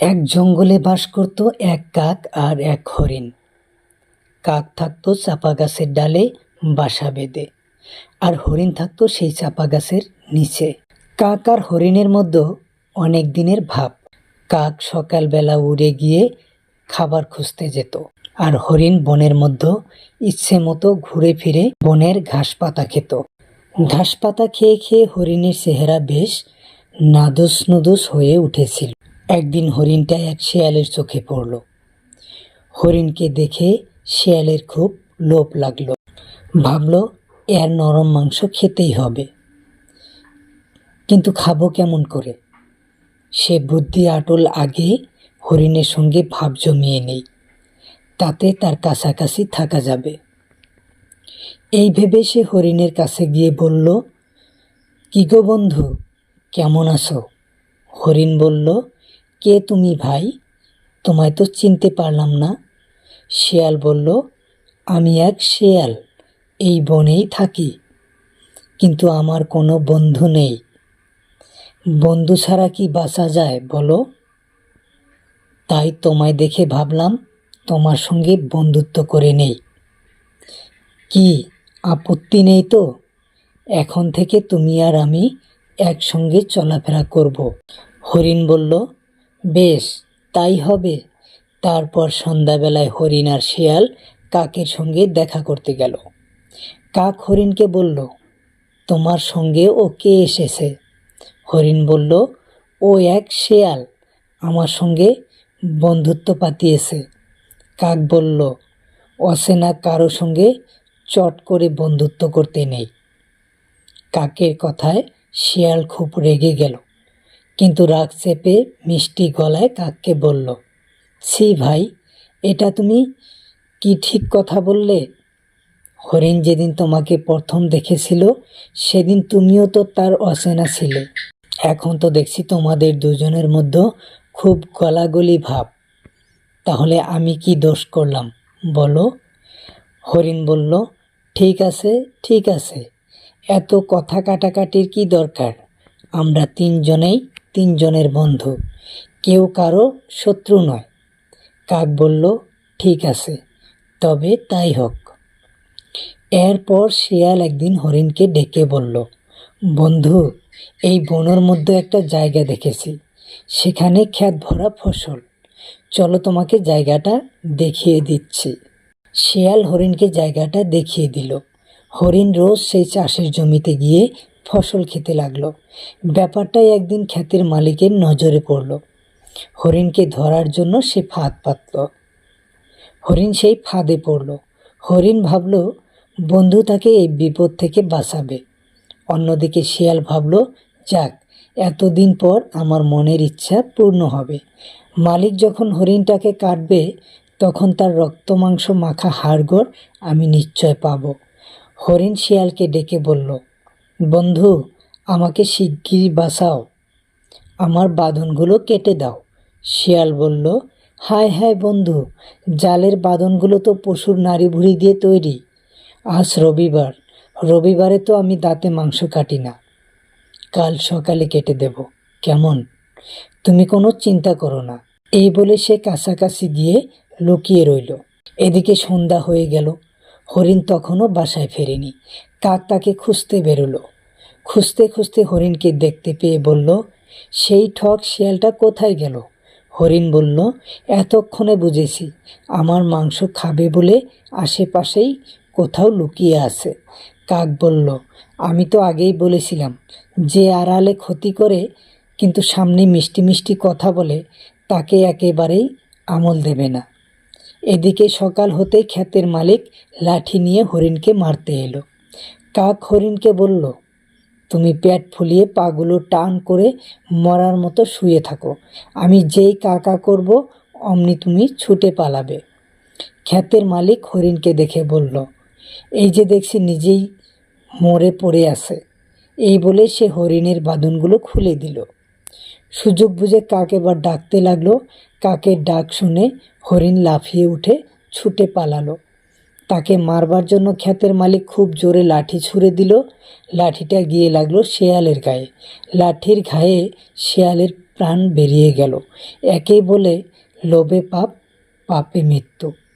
এক জঙ্গলে বাস করত এক কাক আর এক হরিণ। কাক থাকতো চাপা গাছের ডালে বাসা বেঁধে, আর হরিণ থাকতো সেই চাপা গাছের নিচে। কাক আর হরিণের মধ্যে অনেক দিনের ভাব। কাক সকালবেলা উড়ে গিয়ে খাবার খুঁজতে যেত, আর হরিণ বনের মধ্যে ইচ্ছে মতো ঘুরে ফিরে বনের ঘাস পাতা খেত। ঘাস পাতা খেয়ে খেয়ে হরিণের চেহারা বেশ নাদুস নুদুস হয়ে উঠেছিল। একদিন হরিণটা এক শেয়ালের চোখে পড়ল। হরিণকে দেখে শেয়ালের খুব লোভ লাগল। ভাবলো, এর নরম মাংস খেতেই হবে। কিন্তু খাব কেমন করে? সে বুদ্ধি আটল আগে হরিণের সঙ্গে ভাব জমিয়ে নেই। তাতে তার কাছাকাছি থাকা যাবে। এই ভেবে সে হরিণের কাছে গিয়ে বলল, কি গো বন্ধু, কেমন আছো? হরিণ বলল কে তুমি ভাই? তোমায় তো চিনতে পারলাম না। শিয়াল বলল, আমি এক শেয়াল, এই বনেই থাকি। কিন্তু আমার কোনো বন্ধু নেই। বন্ধু ছাড়া কি বাঁচা যায়, বলো? তাই তোমায় দেখে ভাবলাম, তোমার সঙ্গে বন্ধুত্ব করে নেই। কি, আপত্তি নেই তো? এখন থেকে তুমি আর আমি একসঙ্গে চলাফেরা করব। হরিণ বলল বেশ, তাই হবে। তারপর সন্ধ্যাবেলায় হরিণ আর শিয়াল কাকের সঙ্গে দেখা করতে গেল। কাক হরিণকে বলল, তোমার সঙ্গে ও কে এসেছে? হরিণ বলল, ও এক শেয়াল, আমার সঙ্গে বন্ধুত্ব পাতিয়েছে। কাক বলল, অচেনা কারও সঙ্গে চট করে বন্ধুত্ব করতে নেই। কাকের কথায় শিয়াল খুব রেগে গেল। কিন্তু রাগ চেপে মিষ্টি গলায় কাককে বলল, ছি ভাই, এটা তুমি কি ঠিক কথা বললে? হরিণ যেদিন তোমাকে প্রথম দেখেছিল, সেদিন তুমিও তো তার অচেনা ছিলে। এখন তো দেখছি তোমাদের দুজনের মধ্যে খুব গলাগলি ভাব। তাহলে আমি কি দোষ করলাম? বলো। হরিণ বলল, ঠিক আছে ঠিক আছে। এত কথা কাটাকাটির কি দরকার? আমরা তিনজনেই তিনজনের বন্ধু। কেউ কারও শত্রু নয়। কাক বলল, ঠিক আছে, তবে তাই হোক। এরপর শিয়াল একদিন হরিণকে ডেকে বলল, বন্ধু, এই বনের মধ্যে একটা জায়গা দেখেছি। সেখানে ক্ষেত ভরা ফসল। চলো তোমাকে জায়গাটা দেখিয়ে দিচ্ছি। শিয়াল হরিণকে জায়গাটা দেখিয়ে দিল। হরিণ রোজ সেই চাষের জমিতে গিয়ে ফসল খেতে লাগল। ব্যাপারটাই একদিন খ্যাতির মালিকের নজরে পড়ল। হরিণকে ধরার জন্য সে ফাঁদ পাতল। হরিণ সেই ফাঁদে পড়ল। হরিণ ভাবল, বন্ধু তাকে এই বিপদ থেকে বাঁচাবে। অন্যদিকে শিয়াল ভাবল, যাক, এতদিন পর আমার মনের ইচ্ছা পূর্ণ হবে। মালিক যখন হরিণটাকে কাটবে, তখন তার রক্ত মাংস মাখা হাড়গোড় আমি নিশ্চয় পাব। হরিণ শিয়ালকে ডেকে বলল, বন্ধু, আমাকে শিগগিরই বাঁচাও। আমার বাঁধনগুলো কেটে দাও। শিয়াল বলল, হায় হায় বন্ধু, জালের বাঁধনগুলো তো পশুর নাড়ি ভুড়ি দিয়ে তৈরি। আজ রবিবার, রবিবারে তো আমি দাঁতে মাংস কাটি না। কাল সকালে কেটে দেব, কেমন? তুমি কোনো চিন্তা করো না। এই বলে সে কাছাকাছি গিয়ে লুকিয়ে রইল। এদিকে সন্ধ্যা হয়ে গেল। হরিণ তখনও বাসায় ফেরেনি। কাক তাকে খুঁজতে বেরোলো। খুঁজতে খুঁজতে হরিণকে দেখতে পেয়ে বলল, সেই ঠক শিয়ালটা কোথায় গেল? হরিণ বলল, এতক্ষণে বুঝেছি। আমার মাংস খাবে বলে আশেপাশেই কোথাও লুকিয়ে আছে। কাক বলল, আমি তো আগেই বলেছিলাম, যে আড়ালে ক্ষতি করে, কিন্তু সামনে মিষ্টি মিষ্টি কথা বলে, তাকে একেবারেই আমল দেবে না। এদিকে সকাল হতেই ক্ষেতের মালিক লাঠি নিয়ে হরিণকে মারতে এলো। কাক হরিণকে বলল, তুমি পেট ফুলিয়ে পাগুলো টান করে মরার মতো শুয়ে থাকো। আমি যেই কাকা করব, অমনি তুমি ছুটে পালাবে। ক্ষেতের মালিক হরিণকে দেখে বলল, এই যে দেখছি নিজেই মরে পড়ে আছে। এই বলে সে হরিণের বাঁধনগুলো খুলে দিল। সুযোগ বুঝে কাক এবার ডাকতে লাগল কাকের ডাক শুনে হরিণ লাফিয়ে উঠে ছুটে পালালো। তাকে মারবার জন্য ক্ষেতের মালিক খুব জোরে লাঠি ছুঁড়ে দিল। লাঠিটা গিয়ে লাগল শেয়ালের গায়ে। লাঠির ঘায়ে শেয়ালের প্রাণ বেরিয়ে গেল। একেই বলে লোভে পাপ, পাপে মৃত্যু।